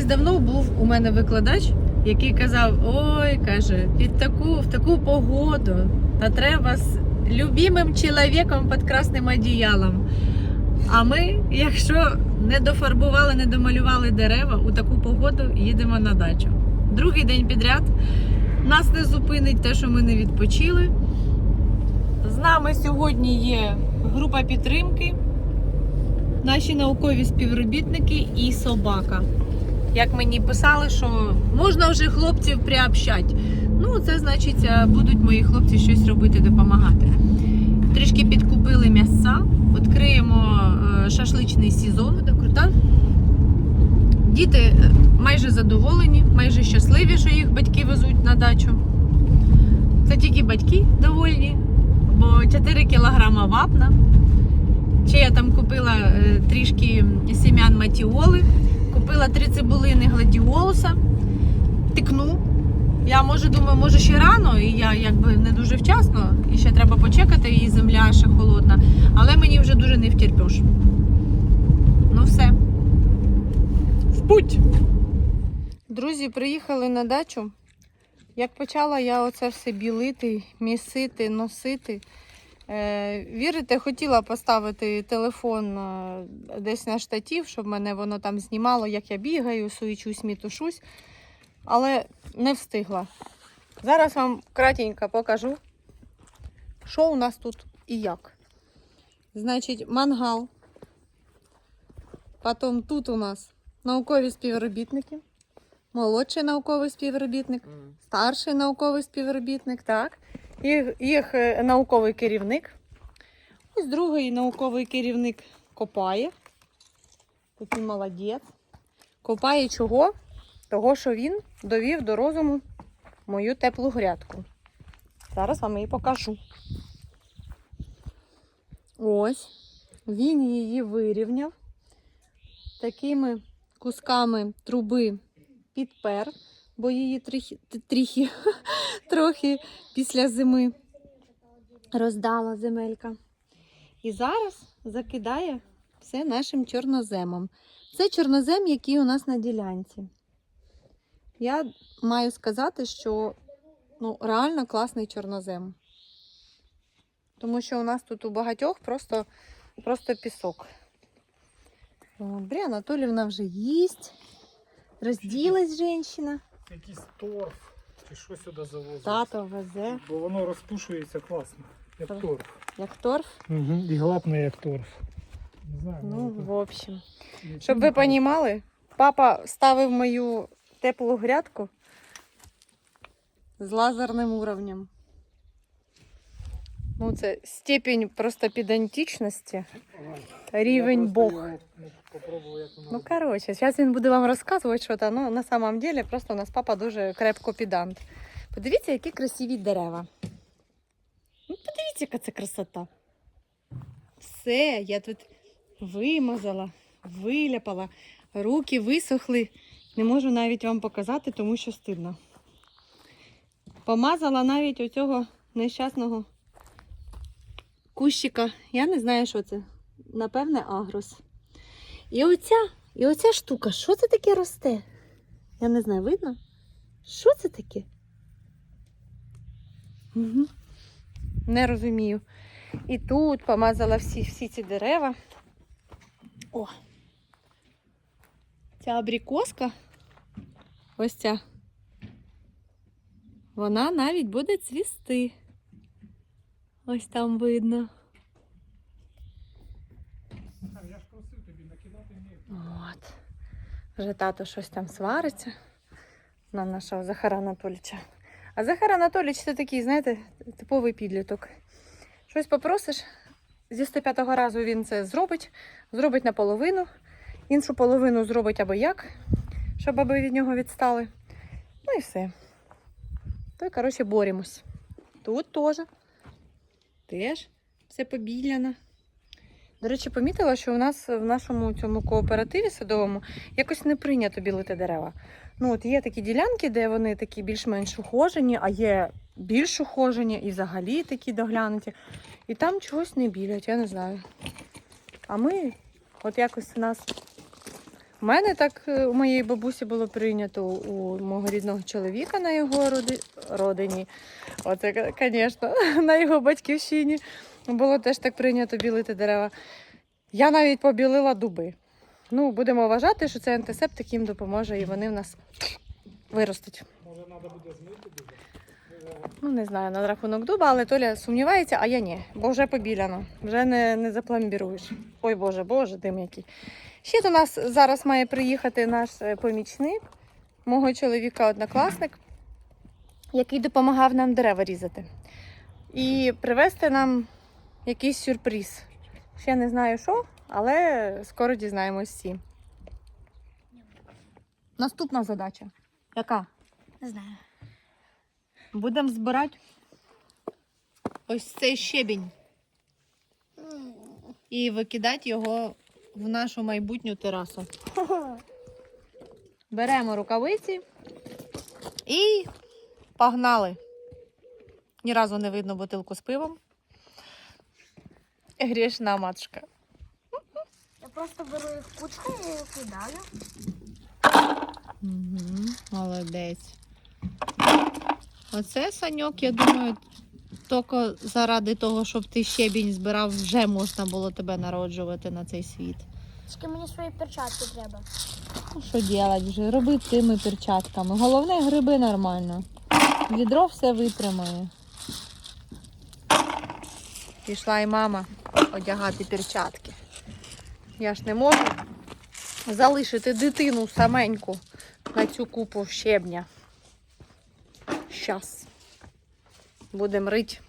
Колись давно був у мене викладач, який казав: ой, каже, під таку, в таку погоду та треба з любимим чоловіком під красним одіялом. А ми, якщо не дофарбували, не домалювали дерева, у таку погоду їдемо на дачу. Другий день підряд нас не зупинить те, що ми не відпочили. З нами сьогодні є група підтримки, наші наукові співробітники і собака. Як мені писали, що можна вже хлопців приобщати. Ну, це значить, е, будуть мої хлопці щось робити, допомагати. Трішки підкупили м'яса, відкриємо е, шашличний сезон. Буде крута. Діти е, майже задоволені, майже щасливі, що їх батьки везуть на дачу. Це тільки батьки довольні, бо 4 кілограма вапна. Ще я там купила трішки сім'ян матіоли, купила три цибулини гладіолуса, тикну. Я може думаю, може ще рано, і я якби не дуже вчасно, і ще треба почекати, і земля ще холодна. Але мені вже дуже не втерпеш. Ну все. В путь. Друзі, приїхали на дачу. Як почала я оце все білити, місити, носити. Е, вірите, хотіла поставити телефон е, десь на штатів, щоб мене воно там знімало, як я бігаю, суючусь, мітушусь, але не встигла. Зараз вам кратенько покажу, що у нас тут і як. Значить, мангал. Потім тут у нас наукові співробітники, молодший науковий співробітник, старший науковий співробітник, так. Їх, їх е, науковий керівник. Ось другий науковий керівник копає. Такий молодець. Копає чого? Того, що він довів до розуму мою теплу грядку. Зараз вам її покажу. Ось. Він її вирівняв. Такими кусками труби підпер, бо її трохи, трохи, трохи після зими роздала земелька. І зараз закидає все нашим чорноземом. Це чорнозем, який у нас на ділянці. Я маю сказати, що ну, реально класний чорнозем. Тому що у нас тут у багатьох просто, просто пісок. О, Брі Анатолівна вже їсть. Розділась жінка. Якийсь торф чи що сюди завозить. Тато везе, Бо воно розпушується класно, як торф. як торф. Угу. І глапне, як торф. Не знаю, Ну, в общем. Щоб ви розуміли, папа ставив мою теплу грядку з лазерним уровнем. Ну, це степень просто педантичності. Рівень Я просто Бог. його, попробую, як воно Ну, коротше, зараз він буде вам розказувати щось, ну, на самом деле, просто у нас папа дуже крепко педант. Подивіться, які красиві дерева. Ну, подивіться, яка це красота. Все, я тут вимазала, виляпала, руки висохли. Не можу навіть вам показати, тому що стидно. Помазала навіть оцього нещасного кущика. Я не знаю, що це. Напевне, агрос. І оця, і оця штука, що це таке росте? Я не знаю, видно? Що це таке? Угу. Не розумію. І тут помазала всі, всі ці дерева. О! Ця абрикоска, ось ця, вона навіть буде цвісти. Ось там видно. А, Я ж просив тобі накидати ні. От. Вже тато щось там свариться на нашого Захара Анатолійовича. А Захар Анатолійович це такий, знаєте, типовий підліток. Щось попросиш, зі 105-го разу він це зробить, зробить наполовину, іншу половину зробить або як, щоб аби від нього відстали. Ну і все. То й, коротше, боремось. Тут теж. Теж все побіляно. До речі, помітила, що у нас в нашому цьому кооперативі садовому якось не прийнято білити дерева. Ну, от є такі ділянки, де вони такі більш-менш ухожені, а є більш ухожені і взагалі такі доглянуті. І там чогось не білять, я не знаю. А ми, от якось у нас У мене так е, у моєї бабусі було прийнято у мого рідного чоловіка на його роди... родині. Оце, звісно, на його батьківщині було теж так прийнято білити дерева. Я навіть побілила дуби. Ну, будемо вважати, що це антисептик їм допоможе, і вони в нас виростуть. Може треба буде змити дуже. Ну, не знаю на рахунок дуба, але Толя сумнівається, а я ні, бо вже побіляно, вже не, не запломбіруєш. Ой Боже, Боже, дим який. Ще до нас зараз має приїхати наш е, помічник, мого чоловіка однокласник, який допомагав нам дерева різати. І привезти нам якийсь сюрприз. Ще не знаю що, але скоро дізнаємось всі. Наступна задача. Яка? Не знаю. Будемо збирати ось цей щебінь і викидати його в нашу майбутню терасу. Беремо рукавиці і погнали. Ні разу не видно бутилку з пивом. Грішна матушка. Я просто беру їх кучку і кидаю. Угу, молодець. Оце саньок, я думаю, тільки заради того, щоб ти щебінь збирав, вже можна було тебе народжувати на цей світ. Тільки мені свої перчатки треба. Ну, що робити вже? Роби тими перчатками. Головне, гриби нормально. Відро все витримає. Пішла і мама одягати перчатки. Я ж не можу залишити дитину саменьку на цю купу щебня. Щас. Будемо рить.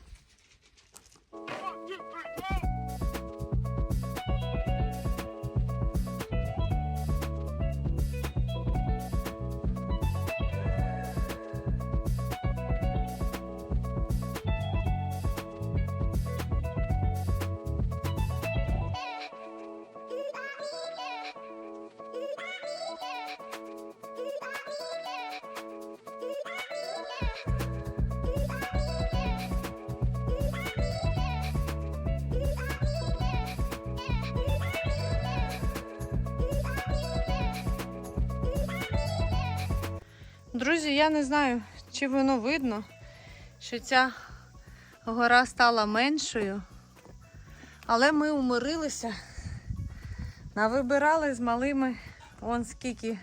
Друзі, я не знаю, чи воно видно, що ця гора стала меншою. Але ми умирилися, навибирали з малими вон скільки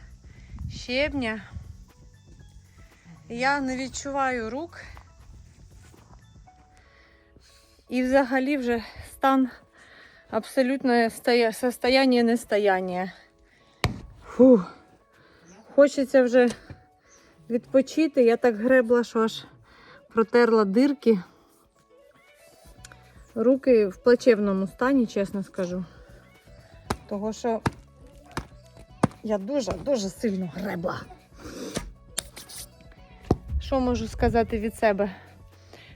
щебня. Я не відчуваю рук. І взагалі вже стан абсолютне стоя- состояние нестояння. Фу. Хочеться вже відпочити. Я так гребла, що аж протерла дирки. Руки в плачевному стані, чесно скажу. Того що я дуже-дуже сильно гребла. Що можу сказати від себе?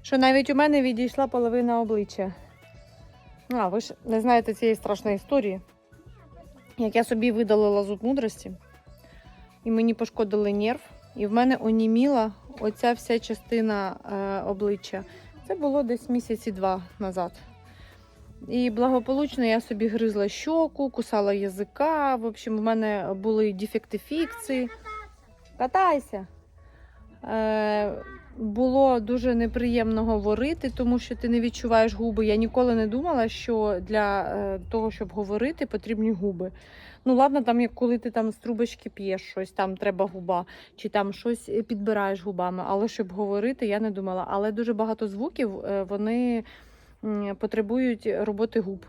Що навіть у мене відійшла половина обличчя. А, ви ж не знаєте цієї страшної історії. Як я собі видалила зуб мудрості, і мені пошкодили нерв, і в мене оніміла оця вся частина е, обличчя. Це було десь місяці два назад. І благополучно я собі гризла щоку, кусала язика. В общем, в мене були дефекти фікції. Катайся. Е, було дуже неприємно говорити, тому що ти не відчуваєш губи. Я ніколи не думала, що для е, того, щоб говорити, потрібні губи. Ну, ладно, там, як коли ти там з трубочки п'єш щось, там треба губа, чи там щось підбираєш губами. Але щоб говорити, я не думала. Але дуже багато звуків е, вони потребують роботи губ.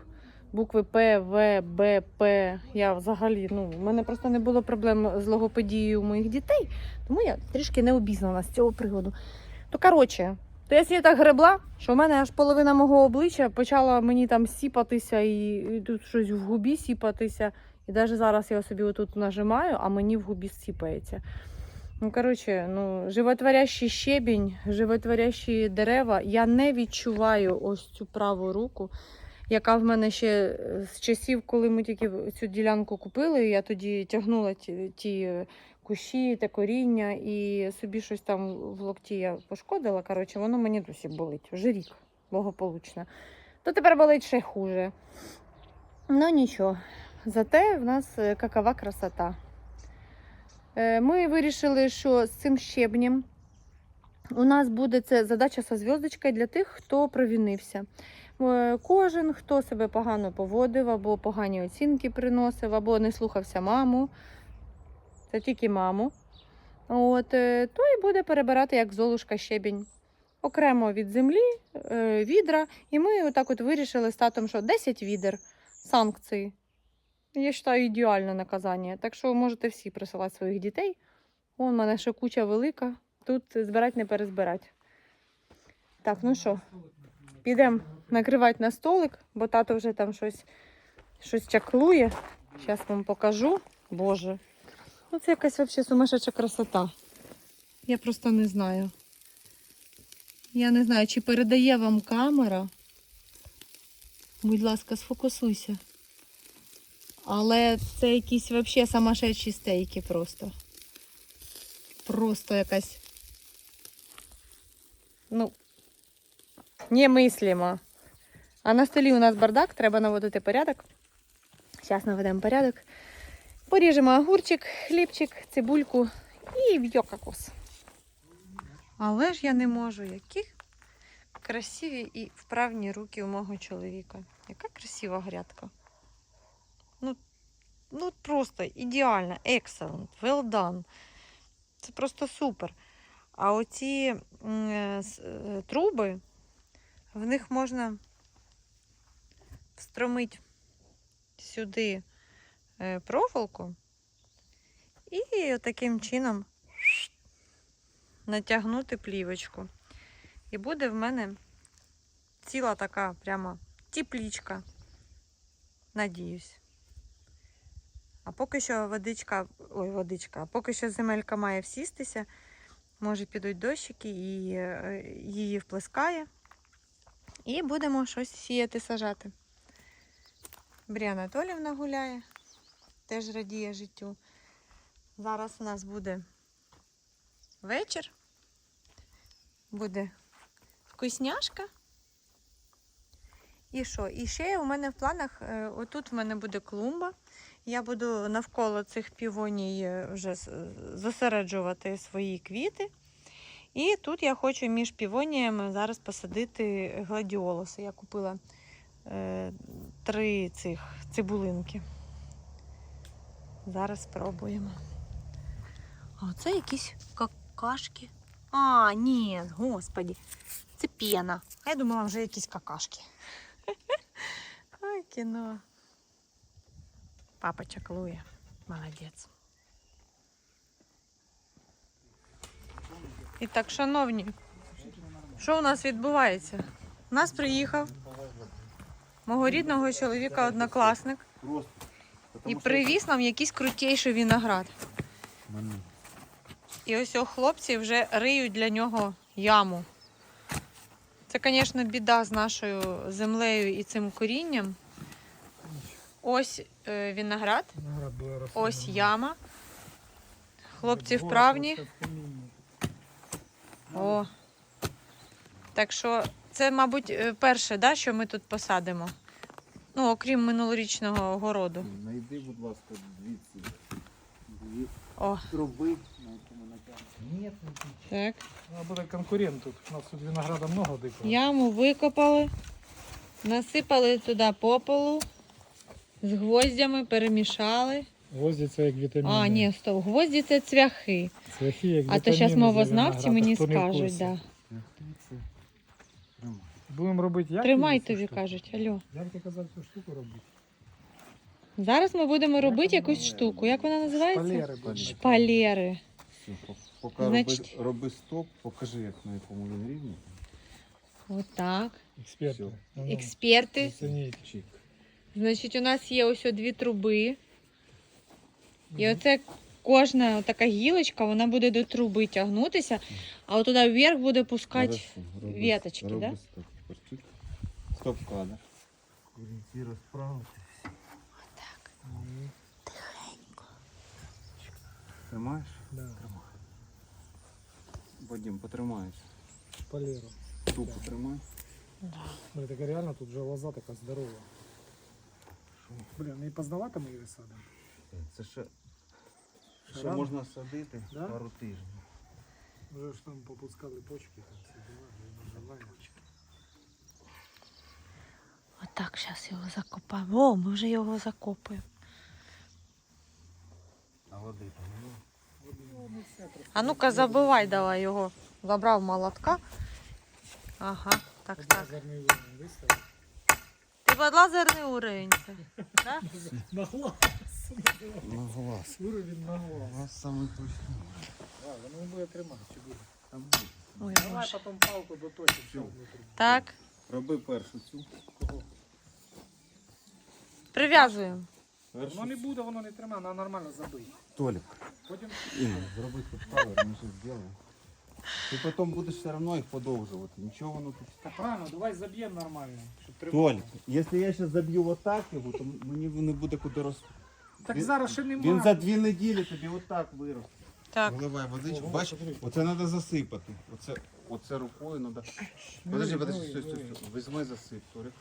Букви П, В, Б, П. Я взагалі, ну, в мене просто не було проблем з логопедією моїх дітей, тому я трішки не обізнана з цього приводу. То коротше, то я сьогодні так гребла, що в мене аж половина мого обличчя почала мені там сіпатися і, і тут щось в губі сіпатися. І навіть зараз я собі отут нажимаю, а мені в губі сіпається. Ну, коротше, ну, животворящий щебінь, животворящі дерева. Я не відчуваю ось цю праву руку, яка в мене ще е, з часів, коли ми тільки цю ділянку купили, я тоді тягнула ті, ті е, кущі та коріння і собі щось там в локті я пошкодила. Коротше, воно мені досі болить. Вже рік благополучно. То тепер болить ще хуже. Ну нічого. зате в нас е, какова красота. Ми вирішили, що з цим щебнем у нас буде це задача со зв'язочкою для тих, хто провінився. Е, Кожен, хто себе погано поводив, або погані оцінки приносив, або не слухався маму. Це тільки маму. От, е, той буде перебирати як золушка щебінь. Окремо від землі, е, відра. І ми отак от вирішили з татом, що 10 відер санкції. Я вважаю, ідеальне наказання. Так що можете всі присилати своїх дітей. Вон у мене ще куча велика. Тут збирати не перезбирати. Так, ну що, підемо накривати на столик, бо тато вже там щось, щось чаклує. Зараз вам покажу. Боже. Ну це якась взагалі сумасшедша красота. Я просто не знаю. Я не знаю, чи передає вам камера. Будь ласка, сфокусуйся. Але це якісь взагалі самошедші стейки просто. Просто якась. Ну, немислимо. А на столі у нас бардак, треба наводити порядок. Зараз наведемо порядок. Поріжемо огурчик, хлібчик, цибульку і в йокакос. Але ж я не можу. Які красиві і вправні руки у мого чоловіка. Яка красива грядка. Ну, ну просто ідеально, excellent, well done. Це просто супер. А оці е, е, труби, в них можна встромити сюди е, проволоку і таким чином натягнути плівочку. І буде в мене ціла така прямо теплічка. Надіюсь. А поки що водичка, ой, водичка, а поки що земелька має всістися, може підуть дощики і е, її вплескає. І будемо щось сіяти, сажати. Брія Анатолівна гуляє, теж радіє життю. Зараз у нас буде вечір. Буде вкусняшка. І що? І ще у мене в планах, е, отут в мене буде клумба. Я буду навколо цих півоній е, вже зосереджувати свої квіти. І тут я хочу між півоніями зараз посадити гладіолуси. Я купила е, три цих цибулинки. Зараз спробуємо. А це якісь какашки. А, ні, господі, це пена. Я думала, вже якісь какашки. Ой, кіно. Папа чаклує. Молодець. І так, шановні, що у нас відбувається? У нас приїхав мого рідного чоловіка однокласник і привіз нам якийсь крутейший виноград. І ось хлопці вже риють для нього яму. Це, звісно, біда з нашою землею і цим корінням. Ось е, виноград, Виноград буде рости. ось яма. Хлопці вправні. просто в камінні. О. Так що це, мабуть, е, перше, да, що ми тут посадимо. Ну, окрім минулорічного городу. Найди, будь ласка, звідси. Дві О, труби, на якому натягнути. так. Ну, буде конкурент тут. У нас тут винограда много дикого. Яму викопали, насипали туди попелу, з гвоздями перемішали. Гвозді це як вітаміни. А, ні, стоп, гвозді це цвяхи. Цвяхи як А то зараз мовознавці мені скажуть, да. Будемо робити як? Тримай тобі кажуть, алло. Як ти казав цю штуку робити? Зараз ми будемо робити якусь штуку. Як вона називається? Шпалери. Шпалери. Поки Значить- роби, роби стоп, покажи, як на якому він рівні. Отак. Експерти. Ну, Експерти. Оцініть. Значить, у нас є ось дві труби. І оце кожна така гілочка, вона буде до труби тягнутися, а от туди вверх буде пускати. Хорошо, роби да? Стоп, кадр. Орієнтір справа. Так. Тримаєш? Да. Вадим, потримайся. Шпалеру. Тупо тримай. Смотри, така реально тут вже лоза така здорова. Блін, і поздавати ми її садимо. Це ще, ще Рано? можна садити Да? пару тижнів. Вже ж там попускали почки, там все діла, вже нормально. Отак зараз його закопаємо. О, ми вже його закопуємо. А води там ну, А ну-ка забивай давай його. Забрав молотка. Ага, так, так. Виставив. Ти лазерний уровень. На глаз. на глаз. Уровень на глаз. Глаз саме точно. Воно буде тримати, чи буде? Там буде. Ой, Давай Боже. потім палку доточимо. Так, Роби першу цю. Прив'язуємо. Воно не буде, воно не тримає, вона нормально забить. Толік. Потім Інна, зроби тут павер, ми щось зробимо. Ти потім будеш все одно їх подовжувати. Нічого воно тут. так правильно, давай заб'ємо нормально, щоб. Толік, якщо я зараз заб'ю отак його, то мені не буде куди рости. Так Він- зараз ще немає. Він за дві неділі тобі отак виросте. Так. Виливай водичку. Бач, оце треба засипати. Оце, оце рукою треба. Подожди, подожди, стой, стой, стой. Візьми засип, Толік.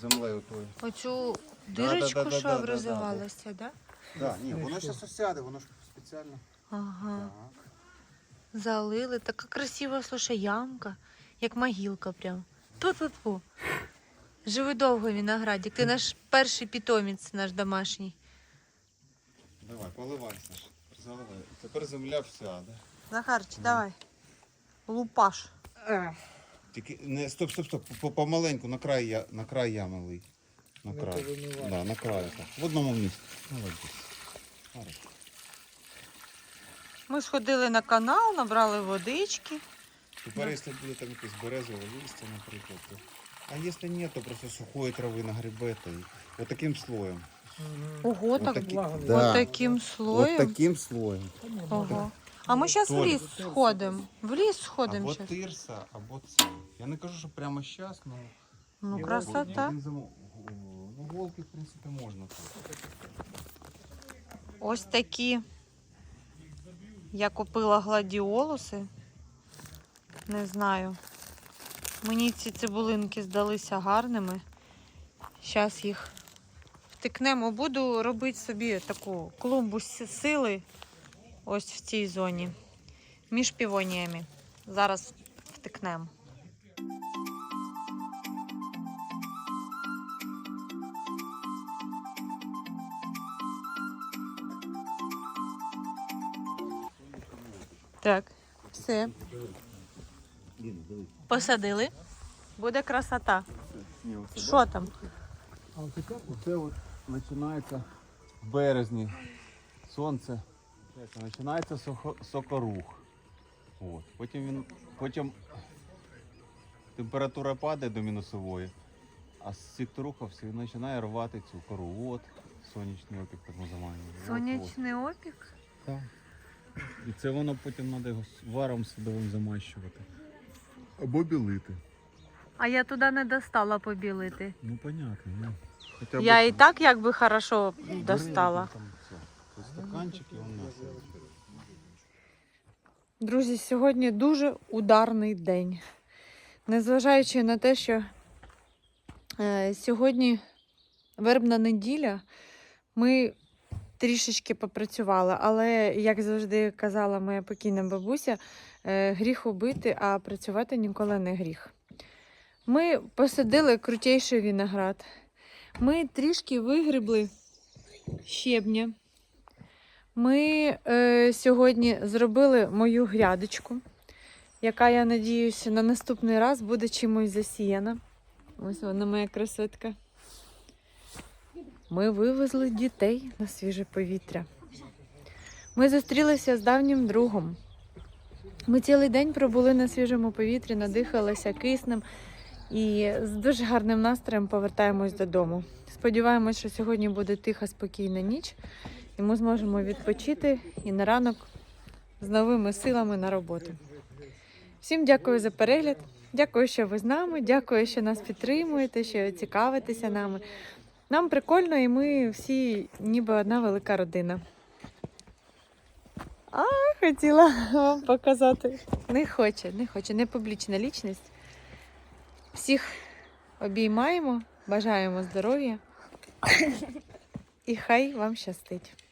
Землею тою. Оцю дирочку, да, да, да, що да, да, образувалася, да? Так, ні, воно зараз осяде, воно ж спеціально. Ага. Так. Залили. Така красива, слушай, ямка. Як могилка прям. Ту-ту-ту. Живи довго, виноградик. Ти наш перший питомець, наш домашній. Давай, поливай, Саш. Заливай. Тепер земля всяде. Захарчик, давай. Лупаш. Тільки не стоп, стоп, стоп. по- Помаленьку на край я на край ями лий. На край. Да, на край так. В одному місці. Молодець. Хорошо. Ми сходили на канал, набрали водички. Тепер, якщо буде там якесь березове листя, наприклад, то... а якщо ні, то просто сухої трави нагребете і отаким слоєм. Ого, так такі- благо. Да. от таким слоєм. Таким слоєм. Ого. А ми зараз в Толь. ліс сходимо. В ліс сходимо Або зараз. тирса, або це. Я не кажу, що прямо зараз, але Ну, красота. Ну, голки, в принципі, можна тут. Ось такі. Я купила гладіолуси. Не знаю. Мені ці цибулинки здалися гарними. Зараз їх втикнемо. Буду робити собі таку клумбу сили ось в цій зоні. Між півоніями. Зараз втикнемо. Так, все. Посадили. Буде красота. Що там? Оце от починається в березні. Сонце. Починається сокорух. От. Потім він. Потім температура падає до мінусової, а з цих рухався він починає рвати цю кору. От сонячний опік так називаємо. От, Сонячний опік. Так. І це воно потім треба його варом садовим замащувати. Або білити. А я туди не достала побілити. Ну, понятно. Ну. Хоча б Я і там. так якби хорошо достала. Там все. Ось Стаканчики у нас. Друзі, сьогодні дуже ударний день. Незважаючи на те, що е, сьогодні вербна неділя, ми трішечки попрацювали, але, як завжди казала моя покійна бабуся, е, гріх убити, а працювати ніколи не гріх. Ми посадили крутейший виноград. Ми трішки вигребли щебня. Ми е, сьогодні зробили мою грядочку, яка, я надіюся, на наступний раз буде чимось засіяна. Ось вона моя красотка. Ми вивезли дітей на свіже повітря. Ми зустрілися з давнім другом. Ми цілий день пробули на свіжому повітрі, надихалися киснем і з дуже гарним настроєм повертаємось додому. Сподіваємось, що сьогодні буде тиха, спокійна ніч, і ми зможемо відпочити і на ранок з новими силами на роботу. Всім дякую за перегляд. Дякую, що ви з нами. Дякую, що нас підтримуєте, що цікавитеся нами. Нам прикольно, і ми всі ніби одна велика родина. А, хотіла вам показати. Не хоче, не хоче, не публічна лічність. Всіх обіймаємо, бажаємо здоров'я І хай вам щастить.